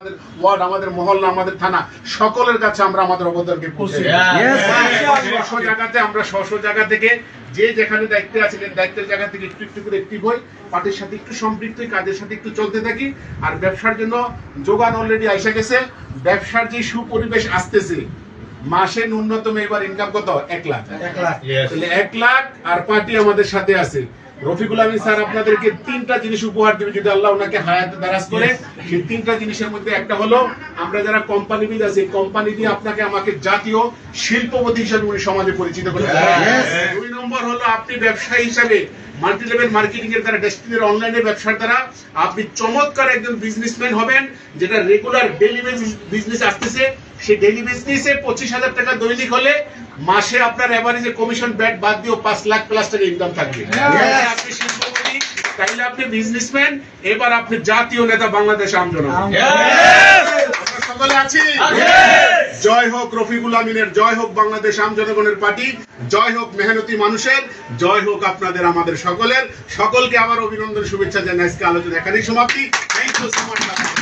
আমাদের ওয়ার্ড আমাদের মহল্লা আমাদের থানা সকলের কাছে আমরা আমাদের অবদানকে পৌঁছে স্ব স্ব জায়গাতে আমরা স্ব জায়গা থেকে যে যেখানে দায়িত্বে আছেন দায়িত্বের জায়গা থেকে একটু একটু করে একটিভ হই পার্টির সাথে একটু সম্পৃক্ত কাজের সাথে একটু চলতে থাকি। আর ব্যবসার জন্য যোগান অলরেডি আইসা গেছে। ব্যবসার যে সুপরিবেশ আসতেছে মাসে ন্যূনতম এবার ইনকাম কত? এক লাখ। এক লাখ আর পার্টি আমাদের সাথে আছে। রফিকুল আমিন স্যার আপনাদেরকে তিনটা জিনিস উপহার দেবে যদি আল্লাহ ওনাকে হায়াতে দারাজ করে। সেই তিনটা জিনিসের মধ্যে একটা হলো আমরা যারা কোম্পানিবিদ আছি কোম্পানি দিয়ে আপনাকে আমাকে জাতীয় শিল্পপতি হিসাবে উনি সমাজে পরিচিত করে. দুই নম্বর হলো আপনি ব্যবসায়ী হিসাবে মাল্টি লেভেল মার্কেটিং এর দ্বারা ডেস্টিনির অনলাইনে ব্যবসার দ্বারা আপনি চমৎকার একজন বিজনেসম্যান হবেন যেটা রেগুলার ডেলি বিজনেস আসতেছে। সেই ডেলি বিজনেসে পঁচিশ হাজার টাকা দৈনিক হলে মাসে আপনার এভারেজে কমিশন ব্যাট বাদ দিয়েও পাঁচ লাখ প্লাস টাকা ইনকাম থাকবে। আপনি শিল্পপতি তাইলে আপনি বিজনেসম্যান এবার আপনি জাতীয় নেতা বাংলাদেশ আমজনক আমরা সকলে আছি? জয় হোক রফিকুল আমিনের জয় হোক বাংলাদেশ আম জনগণের পার্টি জয় হোক মেহনতি মানুষের জয় হোক আপনাদের আমাদের সকলের। সকলকে আবার অভিনন্দন শুভেচ্ছা জানাই। আজকে আলোচনা এখানেই সমাপ্তি। Thank you so much